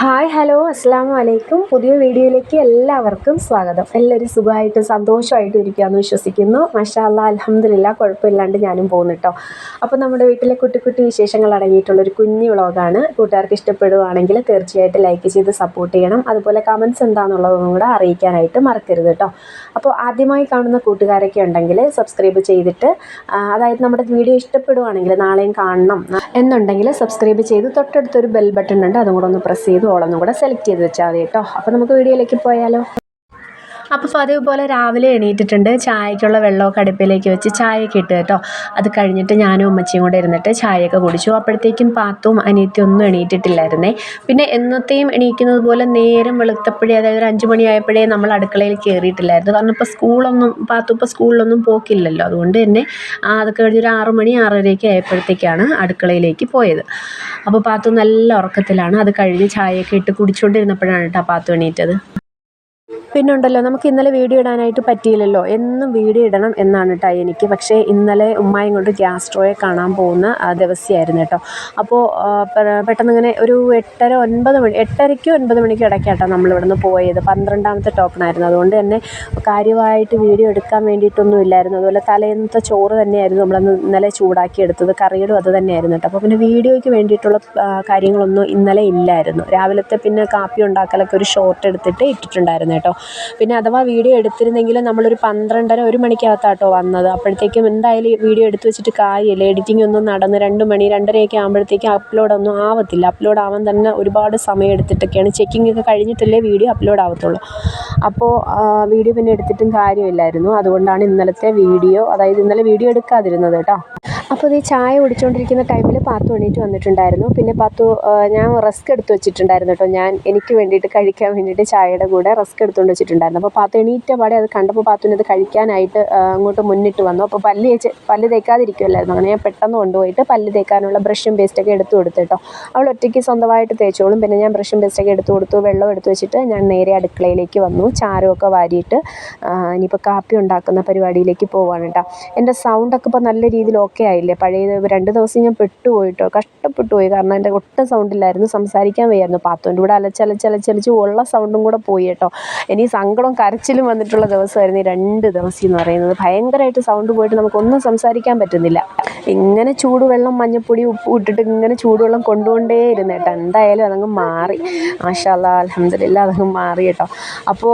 Hi hello അസ്സാം വലൈക്കും പുതിയ വീഡിയോയിലേക്ക് എല്ലാവർക്കും സ്വാഗതം. എല്ലാവരും സുഖമായിട്ട് സന്തോഷമായിട്ട് ഇരിക്കുകയെന്ന് വിശ്വസിക്കുന്നു. മഷാല്ല അലഹമില്ല കുഴപ്പമില്ലാണ്ട് ഞാനും പോകുന്നു കേട്ടോ അപ്പോൾ നമ്മുടെ വീട്ടിലെ കുട്ടി കുട്ടി വിശേഷങ്ങൾ അടങ്ങിയിട്ടുള്ളൊരു കുഞ്ഞു വ്ളോഗാണ്. കൂട്ടുകാർക്ക് ഇഷ്ടപ്പെടുവാണെങ്കിൽ തീർച്ചയായിട്ടും ലൈക്ക് ചെയ്ത് സപ്പോർട്ട് ചെയ്യണം. അതുപോലെ കമൻസ് എന്താണെന്നുള്ളതും കൂടെ അറിയിക്കാനായിട്ട് മറക്കരുത് കേട്ടോ അപ്പോൾ ആദ്യമായി കാണുന്ന കൂട്ടുകാരൊക്കെ ഉണ്ടെങ്കിൽ സബ്സ്ക്രൈബ് ചെയ്തിട്ട് അതായത് നമ്മുടെ വീഡിയോ ഇഷ്ടപ്പെടുവാണെങ്കിൽ നാളെയും കാണണം എന്നുണ്ടെങ്കിൽ സബ്സ്ക്രൈബ് ചെയ്ത് തൊട്ടടുത്തൊരു ബെൽ ബട്ടൺ ഉണ്ട്. അതും കൂടെ ഒന്ന് പ്രസ് ചെയ്ത് ഓളൊന്നും കൂടെ സെലക്ട് ചെയ്ത് വെച്ചാൽ മതി കേട്ടോ. അപ്പോൾ നമുക്ക് വീഡിയോയിലേക്ക് പോയാലോ? അപ്പോൾ പതിവ് പോലെ രാവിലെ എണീറ്റിട്ടുണ്ട്. ചായക്കുള്ള വെള്ളമൊക്കെ അടുപ്പിലേക്ക് വെച്ച് ചായയൊക്കെ ഇട്ട് കേട്ടോ. അത് കഴിഞ്ഞിട്ട് ഞാനും ഉമ്മച്ചിയും കൂടെ ഇരുന്നിട്ട് ചായയൊക്കെ കുടിച്ചു. അപ്പോഴത്തേക്കും പാത്തും അനിയത്തിയും ഒന്നും എണീറ്റിട്ടില്ലായിരുന്നേ. പിന്നെ എന്നത്തെയും എണീക്കുന്നത് പോലെ നേരം വെളുത്തപ്പോഴേ അതായത് ഒരു അഞ്ച് മണിയായപ്പോഴേ നമ്മൾ അടുക്കളയിൽ കയറിയിട്ടില്ലായിരുന്നു കാരണം ഇപ്പോൾ സ്കൂളൊന്നും പാത്തു ഇപ്പോൾ സ്കൂളിലൊന്നും പോക്കില്ലല്ലോ. അതുകൊണ്ട് തന്നെ അതൊക്കെ അത് കഴിഞ്ഞ് ഒരു ആറ് മണി ആറരയ്ക്ക് ആയപ്പോഴത്തേക്കാണ് അടുക്കളയിലേക്ക് പോയത്. അപ്പോൾ പാത്തു നല്ല ഉറക്കത്തിലാണ്. അത് കഴിഞ്ഞ് ചായയൊക്കെ ഇട്ട് കുടിച്ചുകൊണ്ടിരുന്നപ്പോഴാണ് കേട്ടോ പാത്തു എണീറ്റത്. പിന്നെ ഉണ്ടല്ലോ നമുക്ക് ഇന്നലെ വീഡിയോ ഇടാനായിട്ട് പറ്റിയില്ലല്ലോ. എന്നും വീഡിയോ ഇടണം എന്നാണ് കേട്ടോ എനിക്ക്. പക്ഷേ ഇന്നലെ ഉമ്മായും കൊണ്ട് ഗ്യാസ്ട്രോയെ കാണാൻ പോകുന്ന ദിവസമായിരുന്നു കേട്ടോ അപ്പോൾ പെട്ടെന്ന് ഇങ്ങനെ ഒരു എട്ടര ഒൻപത് മണി എട്ടരയ്ക്കും ഒൻപത് മണിക്കും ഇടയ്ക്കാട്ടോ നമ്മളിവിടുന്ന് പോയത്. പന്ത്രണ്ടാമത്തെ ടോക്കണായിരുന്നു അതുകൊണ്ട് തന്നെ കാര്യമായിട്ട് വീഡിയോ എടുക്കാൻ വേണ്ടിയിട്ടൊന്നും ഇല്ലായിരുന്നു. അതുപോലെ തലേന്നത്തെ ചോറ് തന്നെയായിരുന്നു നമ്മളന്ന് ഇന്നലെ ചൂടാക്കി എടുത്തത്. കറികളും അത് തന്നെയായിരുന്നു കേട്ടോ അപ്പോൾ പിന്നെ വീഡിയോയ്ക്ക് വേണ്ടിയിട്ടുള്ള കാര്യങ്ങളൊന്നും ഇന്നലെ ഇല്ലായിരുന്നു. രാവിലത്തെ പിന്നെ കാപ്പി ഉണ്ടാക്കലൊക്കെ ഒരു ഷോർട്ട് എടുത്തിട്ട് ഇട്ടിട്ടുണ്ടായിരുന്നു കേട്ടോ പിന്നെ അഥവാ വീഡിയോ എടുത്തിരുന്നെങ്കിൽ നമ്മളൊരു പന്ത്രണ്ടര ഒരു മണിക്കകത്താട്ടോ വന്നത്. അപ്പോഴത്തേക്കും എന്തായാലും വീഡിയോ എടുത്ത് വെച്ചിട്ട് കാര്യമില്ല. എഡിറ്റിംഗ് ഒന്നും നടന്ന് രണ്ട് മണി രണ്ടരയൊക്കെ ആകുമ്പോഴത്തേക്കും അപ്ലോഡ് ഒന്നും ആവത്തില്ല. അപ്ലോഡ് ആവാൻ തന്നെ ഒരുപാട് സമയം എടുത്തിട്ടൊക്കെയാണ്. ചെക്കിംഗ് ഒക്കെ കഴിഞ്ഞിട്ടല്ലേ വീഡിയോ അപ്ലോഡ് ആവത്തുള്ളൂ. അപ്പോൾ വീഡിയോ പിന്നെ എടുത്തിട്ടും കാര്യമില്ലായിരുന്നു. അതുകൊണ്ടാണ് ഇന്നലത്തെ വീഡിയോ അതായത് ഇന്നലെ വീഡിയോ എടുക്കാതിരുന്നത് കേട്ടോ. അപ്പോൾ ഈ ചായ കുടിച്ചുകൊണ്ടിരിക്കുന്ന ടൈമിൽ പാത്തു എണീറ്റ് വന്നിട്ടുണ്ടായിരുന്നു. പിന്നെ പാത്തു ഞാൻ റസ്ക് എടുത്ത് വെച്ചിട്ടുണ്ടായിരുന്നു കേട്ടോ. ഞാൻ എനിക്ക് വേണ്ടിയിട്ട് കഴിക്കാൻ വേണ്ടിയിട്ട് ചായയുടെ കൂടെ റസ്ക് എടുത്തുകൊണ്ട് വെച്ചിട്ടുണ്ടായിരുന്നു അപ്പോൾ പാത്തു എണീറ്റ പാടെ അത് കണ്ടപ്പോൾ പാത്തുവിന് അത് കഴിക്കാനായിട്ട് അങ്ങോട്ട് മുന്നിട്ട് വന്നു. അപ്പോൾ പല്ല് തേച്ച് പല്ല് തേക്കാതിരിക്കുമല്ലായിരുന്നു അങ്ങനെ ഞാൻ പെട്ടെന്ന് കൊണ്ടുപോയിട്ട് പല്ല് തേക്കാനുള്ള ബ്രഷും പേസ്റ്റൊക്കെ എടുത്തു കൊടുത്തു അവൾ ഒറ്റയ്ക്ക് സ്വന്തമായിട്ട് തേച്ചോളും. പിന്നെ ഞാൻ ബ്രഷും പേസ്റ്റൊക്കെ എടുത്തു കൊടുത്തു വെള്ളം എടുത്തു വെച്ചിട്ട് ഞാൻ നേരെ അടുക്കളയിലേക്ക് വന്നു. ചാരമൊക്കെ വാരിയിട്ട് ഇനിയിപ്പോൾ കാപ്പി ഉണ്ടാക്കുന്ന പരിപാടിയിലേക്ക് പോവാണ് കേട്ടോ. എന്റെ സൗണ്ടൊക്കെ ഇപ്പോൾ നല്ല രീതിയിൽ ഓക്കെ ആയില്ലേ? പഴയത് രണ്ട് ദിവസം ഞാൻ പെട്ടുപോയിട്ടോ കഷ്ടപ്പെട്ടു പോയി കാരണം എന്റെ ഒട്ടും സൗണ്ടില്ലായിരുന്നു സംസാരിക്കാൻ വയ്യായിരുന്നു. പാത്തോന്റെ കൂടെ അലച്ചലച്ചലച്ചലിച്ച് ഉള്ള സൗണ്ടും കൂടെ പോയി കേട്ടോ. ഇനി സങ്കടവും കരച്ചിലും വന്നിട്ടുള്ള ദിവസമായിരുന്നു ഈ രണ്ട് ദിവസം എന്ന് പറയുന്നത്. ഭയങ്കരമായിട്ട് സൗണ്ട് പോയിട്ട് നമുക്കൊന്നും സംസാരിക്കാൻ പറ്റുന്നില്ല. ഇങ്ങനെ ചൂടുവെള്ളം മഞ്ഞപ്പൊടി ഉപ്പ് ഇട്ടിട്ട് ഇങ്ങനെ ചൂടുവെള്ളം കൊണ്ടുകൊണ്ടേ ഇരുന്ന് കേട്ടോ. എന്തായാലും അതങ്ങ് മാറി. ആശാല അലഹമില്ല അതങ്ങ് മാറി കേട്ടോ. അപ്പോൾ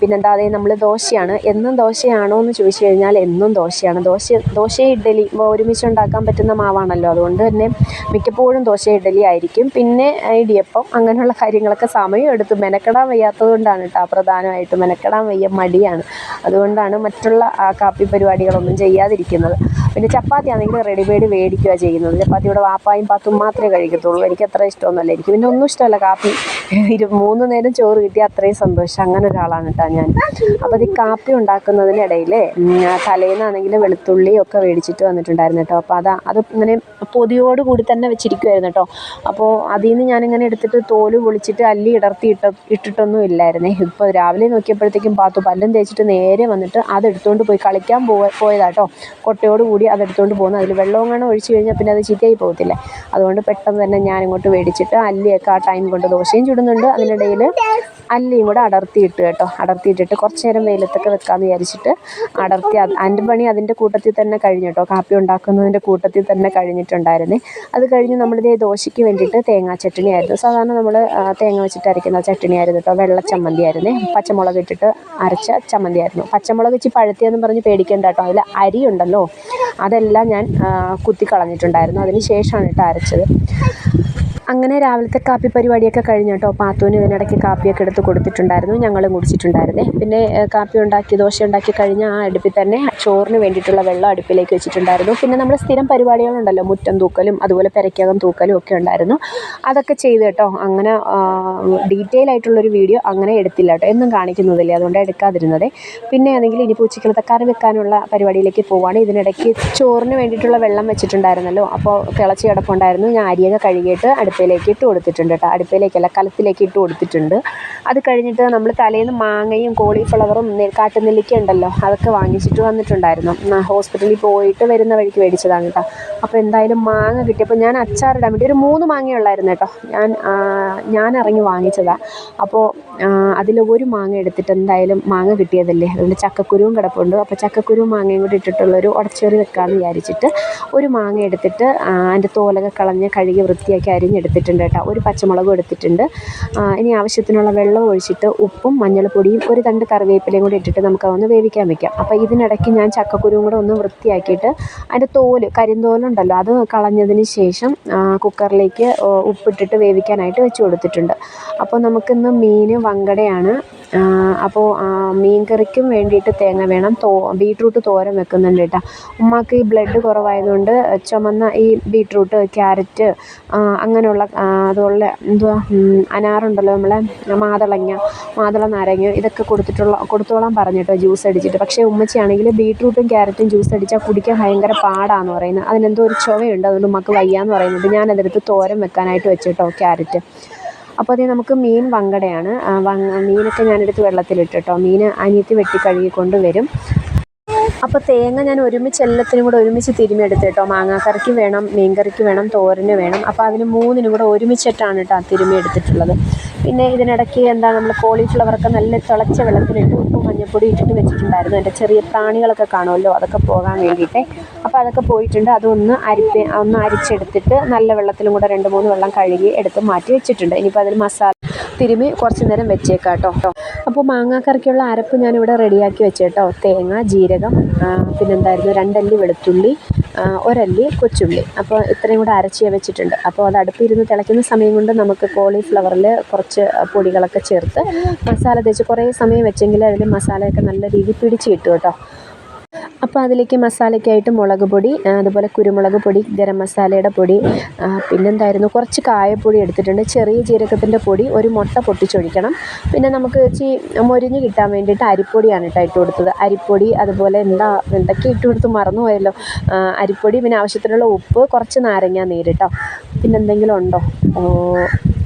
പിന്നെന്താ അതേ നമ്മൾ ദോശയാണ്. എന്നും ദോശയാണോ എന്ന് ചോദിച്ചു കഴിഞ്ഞാൽ എന്നും ദോശയാണ്. ദോശ ദോശ ഇഡ്ഡലി ഒരുമിച്ച് ഉണ്ടാക്കാൻ പറ്റുന്ന മാവാണല്ലോ. അതുകൊണ്ട് തന്നെ മിക്കപ്പോഴും ദോശ ഇഡ്ഡലി ആയിരിക്കും. പിന്നെ ഇടിയപ്പം അങ്ങനെയുള്ള കാര്യങ്ങളൊക്കെ സമയം എടുത്ത് മെനക്കെടാൻ വയ്യാത്തത് കൊണ്ടാണ് കേട്ടോ പ്രധാനമായിട്ടും മെനക്കെടാൻ വയ്യ മടിയാണ്. അതുകൊണ്ടാണ് മറ്റുള്ള ആ കാപ്പി പരിപാടികളൊന്നും ചെയ്യാതിരിക്കുന്നത്. പിന്നെ ചപ്പാത്തി ആണെങ്കിൽ റെഡിമെയ്ഡ് മേടിക്കുക ചെയ്യുന്നത്. ചപ്പാത്തി ഇവിടെ വാപ്പായും പത്തും മാത്രമേ കഴിക്കത്തുള്ളൂ. എനിക്ക് അത്ര ഇഷ്ടമൊന്നുമല്ല. എനിക്ക് പിന്നെ ഒന്നും ഇഷ്ടമല്ല. കാപ്പി ഇരു മൂന്ന് നേരം ചോറ് കിട്ടിയാൽ അത്രയും സന്തോഷം. അങ്ങനെ ഒരാളാണ് കേട്ടോ ഞാൻ. അപ്പോൾ ഈ കാപ്പി ഉണ്ടാക്കുന്നതിനിടയിൽ തലേന്നാണെങ്കിൽ വെളുത്തുള്ളി ഒക്കെ മേടിച്ചിട്ട് വന്നിട്ടുണ്ടായിരുന്നു കേട്ടോ. അപ്പോൾ അതാ അത് ഇങ്ങനെ പൊതിയോട് കൂടി തന്നെ വെച്ചിരിക്കുമായിരുന്നു കേട്ടോ. അപ്പോൾ അതിൽ നിന്ന് ഞാനിങ്ങനെ എടുത്തിട്ട് തോൽ പൊളിച്ചിട്ട് അല്ലി ഇടർത്തി ഇട്ട ഇട്ടിട്ടൊന്നും ഇല്ലായിരുന്നേ. ഇപ്പോൾ രാവിലെ നോക്കിയപ്പോഴത്തേക്കും പാത്തു പല്ലും തേച്ചിട്ട് നേരെ വന്നിട്ട് അത് എടുത്തുകൊണ്ട് പോയി കളിക്കാൻ പോയതാട്ടോ കൊട്ടയോട് കൂടി അത് എടുത്തുകൊണ്ട് പോകുന്നു. അതിൽ വെള്ളവും കാണും ഒഴിച്ച് കഴിഞ്ഞാൽ പിന്നെ അത് ചീത്തയായി പോകത്തില്ല. അതുകൊണ്ട് പെട്ടെന്ന് തന്നെ ഞാൻ ഇങ്ങോട്ട് മേടിച്ചിട്ട് അല്ലിയൊക്കെ ആ ടൈം കൊണ്ട് ദോശയും ചുടുന്നുണ്ട്. അതിനിടയിൽ അല്ലിയും കൂടെ അടർത്തിയിട്ട് കേട്ടോ. അടർത്തിയിട്ടിട്ട് കുറച്ച് നേരം വെയിലത്തൊക്കെ വെക്കാമെന്ന് വിചാരിച്ചിട്ട് അടർത്തി അത് അതിന്റെ പണി അതിന്റെ കൂട്ടത്തിൽ തന്നെ കഴിഞ്ഞു കേട്ടോ. കാപ്പി ഉണ്ടാക്കുന്നതിന്റെ കൂട്ടത്തിൽ തന്നെ കഴിഞ്ഞിട്ടുണ്ടായിരുന്നേ. അത് കഴിഞ്ഞ് നമ്മളിതേ ദോശയ്ക്ക് വേണ്ടിയിട്ട് തേങ്ങാ ചട്ടണി ആയിരുന്നു. സാധാരണ നമ്മൾ തേങ്ങ വെച്ചിട്ട് അരയ്ക്കുന്ന ചട്ടണി ആയിരുന്നു കേട്ടോ. വെള്ള ചമ്മന്തി ആയിരുന്നേ. പച്ചമുളക് ഇട്ടിട്ട് അരച്ച ചമ്മന്തി ആയിരുന്നു. പച്ചമുളക് ഇച്ചി പഴുത്തിയെന്ന് പറഞ്ഞ് പേടിക്കേണ്ട കേട്ടോ. അതിൽ അരി ഉണ്ടല്ലോ. അതെല്ലാം ഞാൻ കുത്തിക്കളഞ്ഞിട്ടുണ്ടായിരുന്നു കുത്തി കളഞ്ഞിട്ടുണ്ടായിരുന്നു. അതിന് ശേഷമാണ് കേട്ടോ അരച്ചത്. അങ്ങനെ രാവിലത്തെ കാപ്പി പരിപാടിയൊക്കെ കഴിഞ്ഞു കേട്ടോ. പാത്തുവിന് ഇതിനിടയ്ക്ക് കാപ്പിയൊക്കെ എടുത്ത് കൊടുത്തിട്ടുണ്ടായിരുന്നു. ഞങ്ങളും കുടിച്ചിട്ടുണ്ടായിരുന്നേ. പിന്നെ കാപ്പി ഉണ്ടാക്കി ദോശ ഉണ്ടാക്കി കഴിഞ്ഞ് ആ അടുപ്പിൽ തന്നെ ചോറിന് വേണ്ടിയിട്ടുള്ള വെള്ളം അടുപ്പിലേക്ക് വെച്ചിട്ടുണ്ടായിരുന്നു. പിന്നെ നമ്മുടെ സ്ഥിരം പരിപാടികളുണ്ടല്ലോ. മുറ്റം തൂക്കലും അതുപോലെ പെരയ്ക്കകം തൂക്കലും ഒക്കെ ഉണ്ടായിരുന്നു. അതൊക്കെ ചെയ്ത് കേട്ടോ. അങ്ങനെ ഡീറ്റെയിൽ ആയിട്ടുള്ളൊരു വീഡിയോ അങ്ങനെ എടുത്തില്ല കേട്ടോ. എന്നും കാണിക്കുന്നതില്ല. അതുകൊണ്ട് എടുക്കാതിരുന്നത്. പിന്നെ ആണെങ്കിൽ ഇനി ഉച്ചക്കലത്തെ വെക്കാനുള്ള പരിപാടിയിലേക്ക് പോവാണ്. ഇതിനിടയ്ക്ക് ചോറിന് വേണ്ടിയിട്ടുള്ള വെള്ളം വെച്ചിട്ടുണ്ടായിരുന്നല്ലോ. അപ്പോൾ തിളച്ച് കിടപ്പുണ്ടായിരുന്നു. ഞാൻ അരിയൊക്കെ കഴുകിയിട്ട് അടുപ്പ് അടുപ്പയിലേക്ക് ഇട്ട് കൊടുത്തിട്ടുണ്ട് കേട്ടോ. അടുപ്പയിലേക്കല്ല കലത്തിലേക്ക് ഇട്ട് കൊടുത്തിട്ടുണ്ട്. അത് കഴിഞ്ഞിട്ട് നമ്മൾ തലേന്ന് മാങ്ങയും കോളിഫ്ലവറും കാട്ടുനെല്ലിക്ക ഉണ്ടല്ലോ അതൊക്കെ വാങ്ങിച്ചിട്ട് വന്നിട്ടുണ്ടായിരുന്നു. ഹോസ്പിറ്റലിൽ പോയിട്ട് വരുന്ന വഴിക്ക് മേടിച്ചതാണ് കേട്ടോ. അപ്പോൾ എന്തായാലും മാങ്ങ കിട്ടിയപ്പോൾ ഞാൻ അച്ചാറിടാൻ വേണ്ടി ഒരു മൂന്ന് മാങ്ങ ഉള്ളായിരുന്നു കേട്ടോ. ഞാൻ ഞാൻ ഇറങ്ങി വാങ്ങിച്ചതാണ് അപ്പോൾ അതിൽ ഒരു മാങ്ങ എടുത്തിട്ട് എന്തായാലും മാങ്ങ കിട്ടിയതല്ലേ. അതുകൊണ്ട് ചക്കക്കുരുവും കിടപ്പുണ്ട്. അപ്പോൾ ചക്കക്കുരുവും മാങ്ങയും കൂടി ഇട്ടിട്ടുള്ളൊരു ഉടച്ചേറി വെക്കാമെന്ന് വിചാരിച്ചിട്ട് ഒരു മാങ്ങ എടുത്തിട്ട് അതിന്റെ തോലൊക്കെ കളഞ്ഞ് കഴുകി വൃത്തിയാക്കി അരിഞ്ഞെടുത്തിട്ടുണ്ട് കേട്ടോ. ഒരു പച്ചമുളകും എടുത്തിട്ടുണ്ട്. ഇനി ആവശ്യത്തിനുള്ള വെള്ളം ഒഴിച്ചിട്ട് ഉപ്പും മഞ്ഞൾപ്പൊടിയും ഒരു തണ്ട് കറിവേപ്പിലയും കൂടി ഇട്ടിട്ട് നമുക്ക് അതൊന്ന് വേവിക്കാൻ വെക്കാം. അപ്പോൾ ഇതിനിടയ്ക്ക് ഞാൻ ചക്കക്കുരുവും കൂടെ ഒന്ന് വൃത്തിയാക്കിയിട്ട് അതിന്റെ തോൽ കരിന്തോലുണ്ടല്ലോ അത് കളഞ്ഞതിന് ശേഷം കുക്കറിലേക്ക് ഉപ്പിട്ടിട്ട് വേവിക്കാനായിട്ട് വെച്ച് കൊടുത്തിട്ടുണ്ട്. അപ്പോൾ നമുക്കിന്ന് മീൻ വങ്കടയാണ്. അപ്പോൾ മീൻ കറിക്കും വേണ്ടിയിട്ട് തേങ്ങ വേണം. തോ ബീട്രൂട്ട് തോരൻ വെക്കുന്നുണ്ട് കേട്ടോ. ഉമ്മാക്ക് ഈ ബ്ലഡ് കുറവായതുകൊണ്ട് ചുമന്ന ഈ ബീട്രൂട്ട് ക്യാരറ്റ് അങ്ങനെയുള്ള അതുപോലെ എന്തുവാ അനാറുണ്ടല്ലോ നമ്മളെ മാതളങ്ങ മാതള നാരങ്ങ ഇതൊക്കെ കൊടുത്തിട്ടുള്ള കൊടുത്തോളാൻ പറഞ്ഞിട്ടോ ജ്യൂസ് അടിച്ചിട്ട്. പക്ഷേ ഉമ്മച്ചിയാണെങ്കിൽ ബീട്രൂട്ടും ക്യാരറ്റും ജ്യൂസ് അടിച്ചാൽ കുടിക്കാൻ ഭയങ്കര പാടാന്ന് പറയുന്നത്. അതിനെന്തോ ഒരു ചുവയുണ്ട് അതുകൊണ്ട് ഉമ്മക്ക് വയ്യാന്ന് പറയുന്നുണ്ട്. ഞാനതെടുത്ത് തോരൻ വെക്കാനായിട്ട് വെച്ചിട്ടോ ക്യാരറ്റ്. അപ്പോൾ അതേ നമുക്ക് മീൻ വങ്കടയാണ്. മീനൊക്കെ ഞാനെടുത്ത് വെള്ളത്തിലിട്ട് കേട്ടോ മീൻ അനിയത്തി വെട്ടി കഴുകി കൊണ്ട് വരും. അപ്പോൾ തേങ്ങ ഞാൻ ഒരുമിച്ച് എല്ലാത്തിനും കൂടെ ഒരുമിച്ച് തിരുമിയെടുത്തിട്ടോ മാങ്ങാക്കറിക്ക് വേണം മീൻകറിക്ക് വേണം തോരന് വേണം. അപ്പോൾ അതിന് മൂന്നിനും കൂടെ ഒരുമിച്ചിട്ടാണ് കേട്ടോ തിരുമി എടുത്തിട്ടുള്ളത് പിന്നെ ഇതിനിടയ്ക്ക് എന്താ നമ്മൾ കോളിഫ്ലവറൊക്കെ നല്ല തിളച്ച വെള്ളത്തിലിട്ട് ഉപ്പും മഞ്ഞപ്പൊടി ഇട്ടിട്ട് വെച്ചിട്ടുണ്ടായിരുന്നു. എന്റെ ചെറിയ പ്രാണികളൊക്കെ കാണുമല്ലോ അതൊക്കെ പോകാൻ വേണ്ടിയിട്ട്. അപ്പോൾ അതൊക്കെ പോയിട്ടുണ്ട്. അതൊന്ന് അരിപ്പ ഒന്ന് അരിച്ചെടുത്തിട്ട് നല്ല വെള്ളത്തിലും കൂടെ രണ്ട് മൂന്ന് വെള്ളം കഴുകി എടുത്ത് മാറ്റി വെച്ചിട്ടുണ്ട്. ഇനിയിപ്പോൾ അതിൽ മസാല തിരുമി കുറച്ച് നേരം വെച്ചേക്കാം കേട്ടോ. അപ്പോൾ മാങ്ങാക്കറിക്കുള്ള അരപ്പ് ഞാനിവിടെ റെഡിയാക്കി വെച്ചേട്ടോ. തേങ്ങ ജീരകം പിന്നെന്തായിരുന്നു? രണ്ടല്ലി വെളുത്തുള്ളി ഒരല്ലി കൊച്ചുള്ളി. അപ്പോൾ ഇത്രയും കൂടെ അരച്ച് വെച്ചിട്ടുണ്ട്. അപ്പോൾ അത് അടുപ്പിരുന്ന് തിളയ്ക്കുന്ന സമയം കൊണ്ട് നമുക്ക് കോളിഫ്ലവറിൽ കുറച്ച് പൊടികളൊക്കെ ചേർത്ത് മസാല തേച്ച് കുറേ സമയം വെച്ചെങ്കിൽ അതിൽ മസാലയൊക്കെ നല്ല രീതിയിൽ പിടിച്ച് കിട്ടും കേട്ടോ. അപ്പോൾ അതിലേക്ക് മസാലയ്ക്കായിട്ട് മുളക് പൊടി അതുപോലെ കുരുമുളക് പൊടി ഗരം മസാലയുടെ പൊടി പിന്നെന്തായിരുന്നു? കുറച്ച് കായപ്പൊടി എടുത്തിട്ടുണ്ട്. ചെറിയ ജീരകത്തിന്റെ പൊടി ഒരു മുട്ട പൊട്ടിച്ചൊഴിക്കണം. പിന്നെ നമുക്ക് ഇച്ചിരി മൊരിഞ്ഞ് കിട്ടാൻ വേണ്ടിയിട്ട് അരിപ്പൊടിയാണ് കേട്ടോ ഇട്ട് കൊടുത്തത്. അരിപ്പൊടി അതുപോലെ എന്താ എന്തൊക്കെ ഇട്ട് കൊടുത്ത് മറന്നു പോയല്ലോ അരിപ്പൊടി പിന്നെ ആവശ്യത്തിനുള്ള ഉപ്പ് കുറച്ച് നാരങ്ങ നീര് കേട്ടോ. പിന്നെ എന്തെങ്കിലും ഉണ്ടോ? ഓ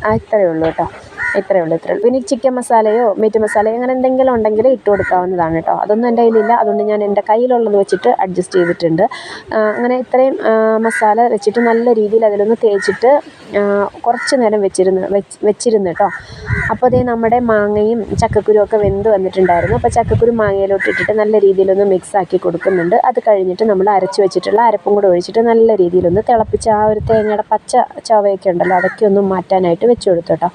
ആ ഇത്രയേ ഉള്ളൂ കേട്ടോ. ഇത്രയേ ഉള്ളൂ ഇത്രയേ ഉള്ളൂ. പിന്നെ ചിക്കൻ മസാലയോ മീറ്റ് മസാലയോ അങ്ങനെ എന്തെങ്കിലും ഉണ്ടെങ്കിൽ ഇട്ട് കൊടുക്കാവുന്നതാണ് കേട്ടോ. അതൊന്നും എന്റെ കയ്യിലില്ല. അതുകൊണ്ട് ഞാൻ എന്റെ കയ്യിലുള്ളത് വെച്ചിട്ട് അഡ്ജസ്റ്റ് ചെയ്തിട്ടുണ്ട്. അങ്ങനെ ഇത്രയും മസാല വെച്ചിട്ട് നല്ല രീതിയിൽ അതിലൊന്ന് തേച്ചിട്ട് കുറച്ച് നേരം വെച്ചിരുന്നു വെച്ചിരുന്നു കേട്ടോ. അപ്പോൾ അതേ നമ്മുടെ മാങ്ങയും ചക്കക്കുരു ഒക്കെ വെന്ത് വന്നിട്ടുണ്ടായിരുന്നു. അപ്പോൾ ചക്കക്കുരു മാങ്ങയിലോട്ട് ഇട്ടിട്ട് നല്ല രീതിയിലൊന്ന് മിക്സ് ആക്കി കൊടുക്കുന്നുണ്ട്. അത് കഴിഞ്ഞിട്ട് നമ്മൾ അരച്ച് വെച്ചിട്ടുള്ള അരപ്പും കൂടെ ഒഴിച്ചിട്ട് നല്ല രീതിയിലൊന്ന് തിളപ്പിച്ച് ആ ഒരു തേങ്ങയുടെ പച്ച ചവയൊക്കെ ഉണ്ടല്ലോ അതൊക്കെ ഒന്ന് മാറ്റാനായിട്ട് വെച്ച് കൊടുത്തു കേട്ടോ.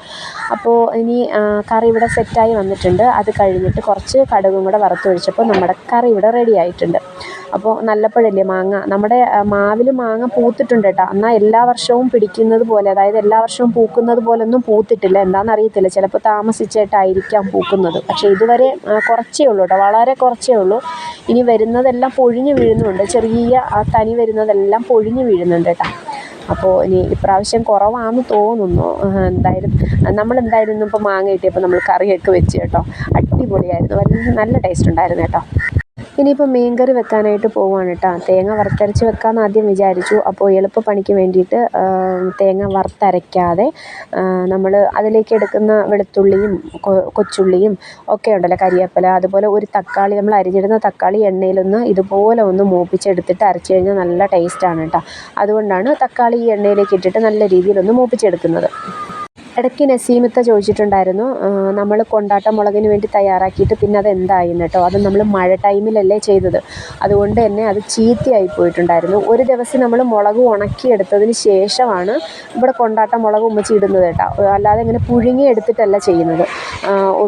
അപ്പോൾ ഇനി കറി ഇവിടെ സെറ്റായി വന്നിട്ടുണ്ട്. അത് കഴിഞ്ഞിട്ട് കുറച്ച് കടുകും കൂടെ വറുത്തൊഴിച്ചപ്പോൾ നമ്മുടെ കറി ഇവിടെ റെഡി ആയിട്ടുണ്ട്. അപ്പോൾ നല്ലപ്പോഴല്ലേ മാങ്ങ? നമ്മുടെ മാവിൽ മാങ്ങ പൂത്തിട്ടുണ്ട് കേട്ടോ. എന്നാൽ എല്ലാ വർഷവും പിടിക്കുന്നത് പോലെ അതായത് എല്ലാ വർഷവും പൂക്കുന്നത് പോലൊന്നും പൂത്തിട്ടില്ല. എന്താണെന്ന് അറിയത്തില്ല ചിലപ്പോൾ താമസിച്ചിട്ടായിരിക്കാം പൂക്കുന്നത്. പക്ഷേ ഇതുവരെ കുറച്ചേ ഉള്ളൂ കേട്ടോ. വളരെ കുറച്ചേ ഉള്ളൂ. ഇനി വരുന്നതെല്ലാം പൊഴിഞ്ഞു വീഴുന്നുണ്ട്. ചെറിയ തനി വരുന്നതെല്ലാം പൊഴിഞ്ഞു വീഴുന്നുണ്ട് കേട്ടോ. അപ്പോൾ ഇനി ഇപ്രാവശ്യം കുറവാണെന്ന് തോന്നുന്നു. എന്തായാലും നമ്മളെന്തായിരുന്നു? ഇപ്പോൾ മാങ്ങ കിട്ടിയപ്പോൾ നമ്മൾ കറിയൊക്കെ വെച്ച് കേട്ടോ. അടിപൊളിയായിരുന്നു. നല്ല ടേസ്റ്റ് ഉണ്ടായിരുന്നു കേട്ടോ. ഇനിയിപ്പോൾ മീൻകറി വെക്കാനായിട്ട് പോവുകയാണ് കേട്ടോ തേങ്ങ വറുത്തരച്ച് വെക്കാമെന്ന് ആദ്യം വിചാരിച്ചു. അപ്പോൾ എളുപ്പപ്പണിക്ക് വേണ്ടിയിട്ട് തേങ്ങ വറുത്തരയ്ക്കാതെ നമ്മൾ അതിലേക്ക് എടുക്കുന്ന വെളുത്തുള്ളിയും കൊച്ചുള്ളിയും ഒക്കെ ഉണ്ടല്ലോ കരിയേപ്പില അതുപോലെ ഒരു തക്കാളി നമ്മൾ അരിഞ്ഞിടുന്ന തക്കാളി എണ്ണയിലൊന്ന് ഇതുപോലെ ഒന്ന് മൂപ്പിച്ചെടുത്തിട്ട് അരച്ച് കഴിഞ്ഞാൽ നല്ല ടേസ്റ്റാണ് കേട്ടോ അതുകൊണ്ടാണ് തക്കാളി ഈ എണ്ണയിലേക്ക് ഇട്ടിട്ട് നല്ല രീതിയിലൊന്ന് മൂപ്പിച്ചെടുക്കുന്നത്. ഇടയ്ക്ക് നസീമത്തെ ചോദിച്ചിട്ടുണ്ടായിരുന്നു നമ്മൾ കൊണ്ടാട്ട മുളകിന് വേണ്ടി തയ്യാറാക്കിയിട്ട് പിന്നെ അത് എന്തായിരുന്നു കേട്ടോ അത് നമ്മൾ മഴ ടൈമിലല്ലേ ചെയ്തത്. അതുകൊണ്ട് തന്നെ അത് ചീത്തയായി പോയിട്ടുണ്ടായിരുന്നു. ഒരു ദിവസം നമ്മൾ മുളക് ഉണക്കിയെടുത്തതിന് ശേഷമാണ് ഇവിടെ കൊണ്ടാട്ട മുളക് ഉമ്മച്ചി ഇടുന്നത് കേട്ടോ അല്ലാതെ ഇങ്ങനെ പുഴുങ്ങി എടുത്തിട്ടല്ല ചെയ്യുന്നത്.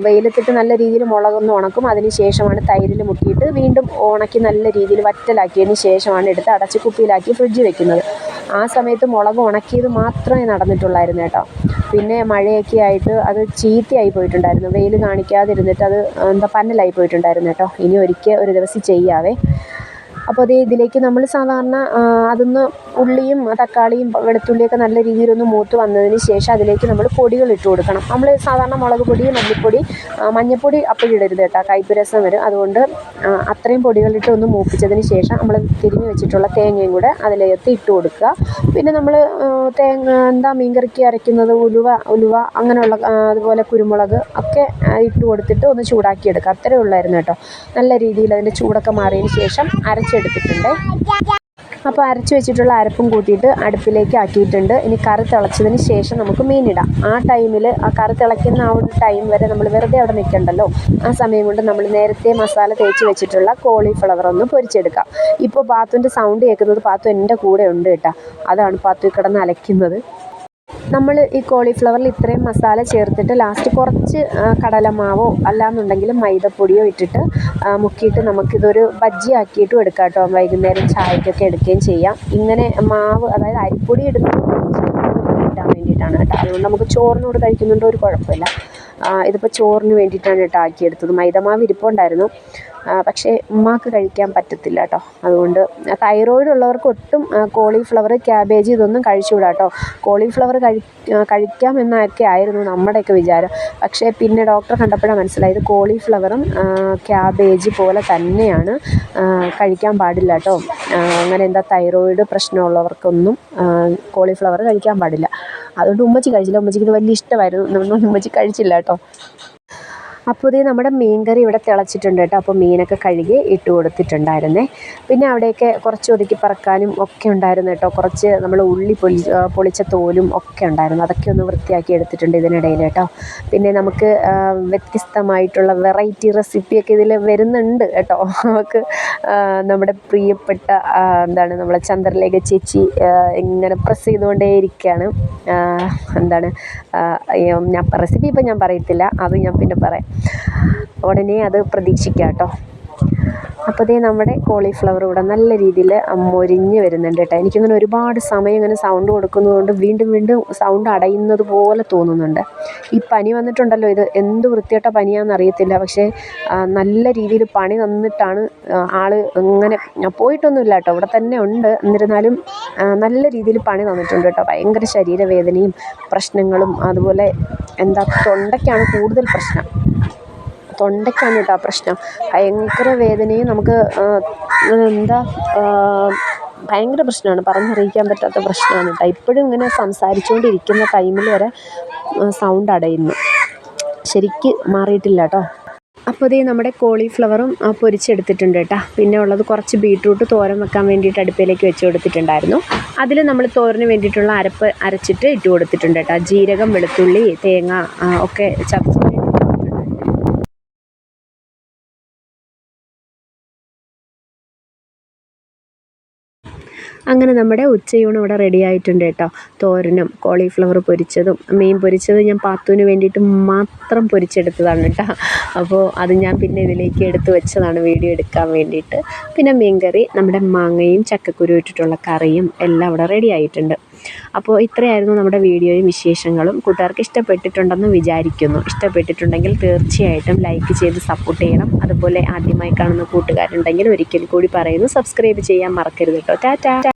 വെയിലത്തിട്ട് നല്ല രീതിയിൽ മുളകൊന്ന് ഉണക്കും. അതിന് ശേഷമാണ് തൈരിൽ മുക്കിയിട്ട് വീണ്ടും ഉണക്കി നല്ല രീതിയിൽ വറ്റലാക്കിയതിന് ശേഷമാണ് എടുത്ത് അടച്ച് കുപ്പിയിലാക്കി ഫ്രിഡ്ജ് വെക്കുന്നത്. ആ സമയത്ത് മുളക് ഉണക്കിയത് മാത്രമേ നടന്നിട്ടുള്ളായിരുന്നു കേട്ടോ. പിന്നെ മഴയൊക്കെ ആയിട്ട് അത് ചീത്തയായി പോയിട്ടുണ്ടായിരുന്നു. വെയിൽ കാണിക്കാതിരുന്നിട്ട് അത് എന്താ പന്നലായി പോയിട്ടുണ്ടായിരുന്നു കേട്ടോ. ഇനി ഒരിക്കൽ ഒരു ദിവസം ചെയ്യാവേ. അപ്പോൾ അതേ ഇതിലേക്ക് നമ്മൾ സാധാരണ അതൊന്ന് ഉള്ളിയും തക്കാളിയും വെളുത്തുള്ളിയൊക്കെ നല്ല രീതിയിലൊന്ന് മൂത്ത് വന്നതിന് ശേഷം അതിലേക്ക് നമ്മൾ പൊടികൾ ഇട്ട് കൊടുക്കണം. നമ്മൾ സാധാരണ മുളക് പൊടി മല്ലിപ്പൊടി മഞ്ഞൾപ്പൊടി അപ്പോഴും ഇടരുത് കേട്ടോ. കയ്പ്പ് രസം വരും. അതുകൊണ്ട് അത്രയും പൊടികളിട്ട് ഒന്ന് മൂപ്പിച്ചതിന് ശേഷം നമ്മൾ തിരുമ്മി വെച്ചിട്ടുള്ള തേങ്ങയും കൂടെ അതിലേക്ക് ഇട്ട് കൊടുക്കുക. പിന്നെ നമ്മൾ തേങ്ങ എന്താ മീൻകറിക്ക് അരയ്ക്കുന്നത്? ഉലുവ ഉലുവ അങ്ങനെയുള്ള അതുപോലെ കുരുമുളക് ഒക്കെ ഇട്ട് കൊടുത്തിട്ട് ഒന്ന് ചൂടാക്കിയെടുക്കുക അത്രയേ ഉള്ളായിരുന്നു കേട്ടോ. നല്ല രീതിയിൽ അതിന്റെ ചൂടൊക്കെ മാറിയതിന് ശേഷം അരച്ചെടുത്തിട്ടുണ്ട്. അപ്പോൾ അരച്ച് വെച്ചിട്ടുള്ള അരപ്പും കൂട്ടിയിട്ട് അടുപ്പിലേക്ക് ആക്കിയിട്ടുണ്ട്. ഇനി കറി തിളച്ചതിന് ശേഷം നമുക്ക് മീനിടാം. ആ ടൈമിൽ ആ കറി തിളയ്ക്കുന്ന ആ ഒരു ടൈം വരെ നമ്മൾ വെറുതെ അവിടെ നിൽക്കണ്ടല്ലോ. ആ സമയം കൊണ്ട് നമ്മൾ നേരത്തെ മസാല തേച്ച് വെച്ചിട്ടുള്ള കോളിഫ്ലവർ ഒന്ന് പൊരിച്ചെടുക്കാം. ഇപ്പോൾ പാത്തുവിന്റെ സൗണ്ട് കേൾക്കുന്നത് പാത്തു എന്റെ കൂടെ ഉണ്ട് കേട്ടോ. അതാണ് പാത്തു കിടന്ന് അലയ്ക്കുന്നത്. നമ്മൾ ഈ കോളിഫ്ലവറിൽ ഇത്രയും മസാല ചേർത്തിട്ട് ലാസ്റ്റ് കുറച്ച് കടലമാവോ അല്ലാന്നുണ്ടെങ്കിൽ മൈദപ്പൊടിയോ ഇട്ടിട്ട് മുക്കിയിട്ട് നമുക്കിതൊരു ബജ്ജി ആക്കിയിട്ടും എടുക്കാം കേട്ടോ വൈകുന്നേരം ചായക്കൊക്കെ എടുക്കുകയും ചെയ്യാം. ഇങ്ങനെ മാവ് അതായത് അരിപ്പൊടി എടുത്ത് കിട്ടാൻ വേണ്ടിയിട്ടാണ് കേട്ടോ. അതുകൊണ്ട് നമുക്ക് ചോറിനോട് കഴിക്കുന്നുണ്ട് ഒരു കുഴപ്പമില്ല. ഇതിപ്പോൾ ചോറിന് വേണ്ടിയിട്ടാണ് കേട്ടോ ആക്കിയെടുത്തത്. മൈദമാവ് ഇരിപ്പുണ്ടായിരുന്നു. പക്ഷേ ഉമ്മാക്ക് കഴിക്കാൻ പറ്റത്തില്ല കേട്ടോ അതുകൊണ്ട് തൈറോയിഡ് ഉള്ളവർക്ക് ഒട്ടും കോളിഫ്ലവർ ക്യാബേജ് ഇതൊന്നും കഴിച്ചുകൂടാ കേട്ടോ കോളിഫ്ലവർ കഴി കഴിക്കാം എന്നൊക്കെ ആയിരുന്നു നമ്മുടെയൊക്കെ വിചാരം. പക്ഷേ പിന്നെ ഡോക്ടർ കണ്ടപ്പോഴാണ് മനസ്സിലായത് കോളിഫ്ലവറും ക്യാബേജ് പോലെ തന്നെയാണ് കഴിക്കാൻ പാടില്ല കേട്ടോ അങ്ങനെ എന്താ തൈറോയിഡ് പ്രശ്നമുള്ളവർക്കൊന്നും കോളിഫ്ലവർ കഴിക്കാൻ പാടില്ല. അതുകൊണ്ട് ഉമ്മച്ചി കഴിച്ചില്ല. ഉമ്മച്ചിക്ക് ഇത് വലിയ ഇഷ്ടമായിരുന്നു. ഉമ്മച്ചി കഴിച്ചില്ല കേട്ടോ അപ്പോൾ ഇത് നമ്മുടെ മീൻ കറി ഇവിടെ തിളച്ചിട്ടുണ്ട് കേട്ടോ. അപ്പോൾ മീനൊക്കെ കഴുകി ഇട്ട് കൊടുത്തിട്ടുണ്ടായിരുന്നേ. പിന്നെ അവിടെയൊക്കെ കുറച്ച് ഒതുക്കി പറക്കാനും ഒക്കെ ഉണ്ടായിരുന്നു കേട്ടോ. കുറച്ച് നമ്മൾ ഉള്ളി പൊളി പൊളിച്ച തോലും ഒക്കെ ഉണ്ടായിരുന്നു. അതൊക്കെ ഒന്ന് വൃത്തിയാക്കി എടുത്തിട്ടുണ്ട് ഇതിനിടയിൽ കേട്ടോ. പിന്നെ നമുക്ക് വ്യത്യസ്തമായിട്ടുള്ള വെറൈറ്റി റെസിപ്പിയൊക്കെ ഇതിൽ വരുന്നുണ്ട് കേട്ടോ. നമുക്ക് നമ്മുടെ പ്രിയപ്പെട്ട എന്താണ് നമ്മളെ ചന്ദ്രലേഖ ചേച്ചി ഇങ്ങനെ പ്രസ് ചെയ്തുകൊണ്ടേയിരിക്കുകയാണ്. എന്താണ് ഞാൻ റെസിപ്പി ഇപ്പം ഞാൻ പറയത്തില്ല. അത് ഞാൻ പിന്നെ പറയാം. ഉടനെ അത് പ്രതീക്ഷിക്കാം കേട്ടോ. അപ്പോൾ ദേ നമ്മുടെ കോളിഫ്ലവർ ഇവിടെ നല്ല രീതിയിൽ മൊരിഞ്ഞ് വരുന്നുണ്ട് കേട്ടോ. എനിക്കിങ്ങനെ ഒരുപാട് സമയം ഇങ്ങനെ സൗണ്ട് കൊടുക്കുന്നതുകൊണ്ട് വീണ്ടും വീണ്ടും സൗണ്ട് അടയുന്നത് പോലെ തോന്നുന്നുണ്ട്. ഈ പനി വന്നിട്ടുണ്ടല്ലോ ഇത്. എന്ത് വൃത്തികെട്ട പനിയാണെന്ന് അറിയത്തില്ല. പക്ഷേ നല്ല രീതിയിൽ പണി തന്നിട്ടാണ് ആൾ ഇങ്ങനെ പോയിട്ടൊന്നുമില്ല കേട്ടോ. ഇവിടെ തന്നെ ഉണ്ട്. എന്നിരുന്നാലും നല്ല രീതിയിൽ പണി തന്നിട്ടുണ്ട് കേട്ടോ. ഭയങ്കര ശരീരവേദനയും പ്രശ്നങ്ങളും അതുപോലെ എന്താ തൊണ്ടയ്ക്കാണ് കൂടുതൽ പ്രശ്നം. തൊണ്ടയ്ക്കാണ് കേട്ടോ പ്രശ്നം. ഭയങ്കര വേദനയും നമുക്ക് എന്താ ഭയങ്കര പ്രശ്നമാണ്. പറഞ്ഞറിയിക്കാൻ പറ്റാത്ത പ്രശ്നമാണ് കേട്ടോ. ഇപ്പോഴും ഇങ്ങനെ സംസാരിച്ചുകൊണ്ടിരിക്കുന്ന ടൈമിൽ വരെ സൗണ്ട് അടയുന്നു. ശരിക്ക് മാറിയിട്ടില്ല കേട്ടോ. അപ്പോൾ ഇതേ നമ്മുടെ കോളിഫ്ലവറും പൊരിച്ചെടുത്തിട്ടുണ്ട് കേട്ടോ. പിന്നെ ഉള്ളത് കുറച്ച് ബീട്രൂട്ട് തോരൻ വെക്കാൻ വേണ്ടിയിട്ട് അടുപ്പിലേക്ക് വെച്ച് കൊടുത്തിട്ടുണ്ടായിരുന്നു. അതിൽ നമ്മൾ തോരന് വേണ്ടിയിട്ടുള്ള അരപ്പ് അരച്ചിട്ട് ഇട്ട് കൊടുത്തിട്ടുണ്ട് കേട്ടോ. ജീരകം വെളുത്തുള്ളി തേങ്ങ ഒക്കെ ചതച്ച് അങ്ങനെ നമ്മുടെ ഉച്ചയൂണ് ഇവിടെ റെഡി ആയിട്ടുണ്ട് കേട്ടോ. തോരനും കോളിഫ്ലവർ പൊരിച്ചതും മീൻ പൊരിച്ചതും ഞാൻ പാത്തുവിന് വേണ്ടിയിട്ട് മാത്രം പൊരിച്ചെടുത്തതാണ് കേട്ടോ. അപ്പോൾ അത് ഞാൻ പിന്നെ ഇതിലേക്ക് എടുത്തു വെച്ചതാണ് വീഡിയോ എടുക്കാൻ വേണ്ടിയിട്ട്. പിന്നെ മീൻ കറി നമ്മുടെ മാങ്ങയും ചക്കക്കുരു ഇട്ടിട്ടുള്ള കറിയും എല്ലാം ഇവിടെ റെഡി ആയിട്ടുണ്ട്. അപ്പോൾ ഇത്രയായിരുന്നു നമ്മുടെ വീഡിയോയും വിശേഷങ്ങളും. കൂട്ടുകാർക്ക് ഇഷ്ടപ്പെട്ടിട്ടുണ്ടെന്ന് വിചാരിക്കുന്നു. ഇഷ്ടപ്പെട്ടിട്ടുണ്ടെങ്കിൽ തീർച്ചയായിട്ടും ലൈക്ക് ചെയ്ത് സപ്പോർട്ട് ചെയ്യണം. അതുപോലെ ആദ്യമായി കാണുന്ന കൂട്ടുകാരുണ്ടെങ്കിൽ ഒരിക്കൽ കൂടി പറയുന്നു. സബ്സ്ക്രൈബ് ചെയ്യാൻ മറക്കരുത് കേട്ടോ. ടാറ്റാ.